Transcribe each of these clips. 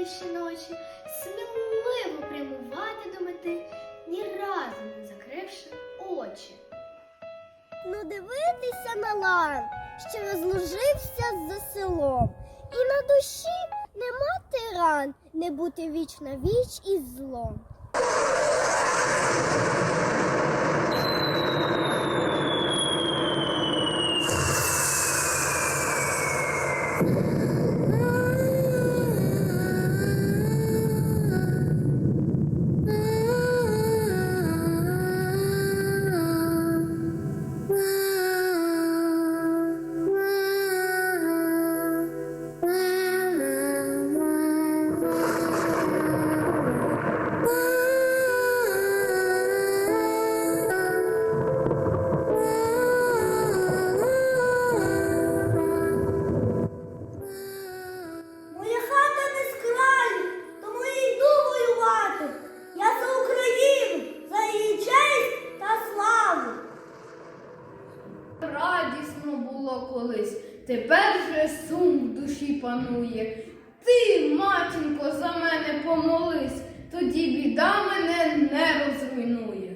лиш ночі, сміливо прямувати до мети, ні разу не закривши очі. Ну дивитися на лан, що розложився за селом, і на душі не мати ран, не бути віч на віч із злом. Тепер же сум в душі панує. Ти, матінко, за мене помолись, тоді біда мене не розруйнує.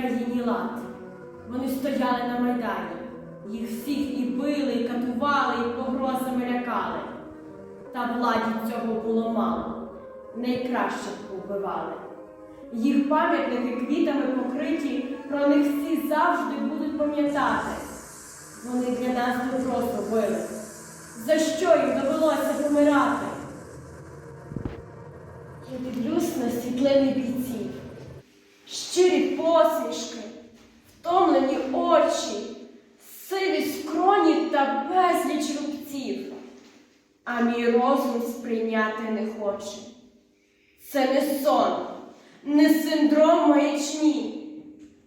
Був в країні лад. Вони стояли на майдані, їх всіх і били, і катували, і погрозами лякали. Та владі цього було мало, найкращих убивали. Їх пам'ятники квітами покриті, про них всі завжди будуть пам'ятати. Вони для нас добро зробили. За що їм довелося помирати? Я дивлюсь на світлини бійців, щирі посмішки, втомлені очі, сиві скроні та безліч рубців. А мій розум сприйняти не хоче. Це не сон, не синдром маячні,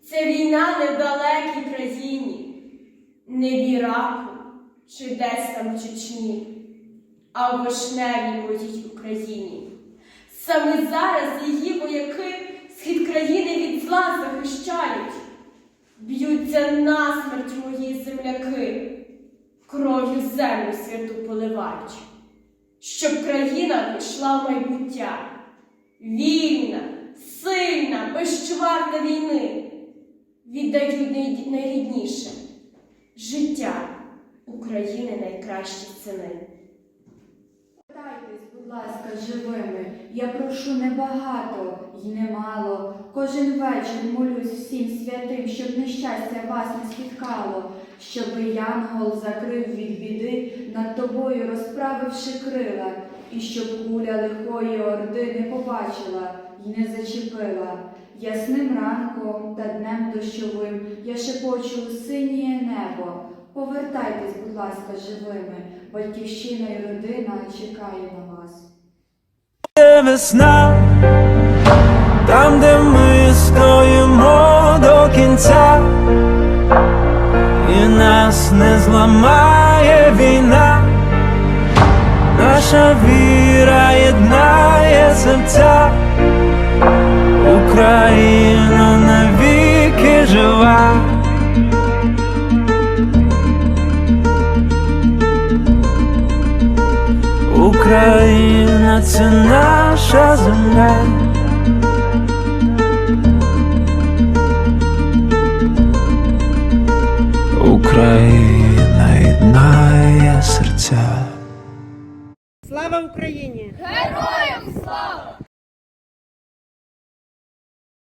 це війна не в далекій країні, не в Іраку чи десь там в Чечні, а в вишневій моїй Україні. Саме зараз її вояки схід країни від зла захищають, б'ються насмерть мої земляки, кров'ю землю святу поливають, щоб країна вийшла в майбуття, вільна, сильна, безчуварна війни, віддають найрідніше життя України найкращі сини. Повертайтесь, будь ласка, живими. Я прошу небагато й немало. Кожен вечір молюсь всім святим, щоб нещастя вас не спіткало, щоби янгол закрив від біди, над тобою розправивши крила, і щоб куля лихої орди не побачила й не зачепила. Ясним ранком та днем дощовим я шепочу синє небо. Повертайтесь, будь ласка, живими. Батьківщина і родина чекає на вас. Є весна, там, де ми стоїмо до кінця, і нас не зламає війна, наша віра єднає серця, Україна навіки жива. Україна це наша земля. Україна єднає серця. Слава Україні! Героям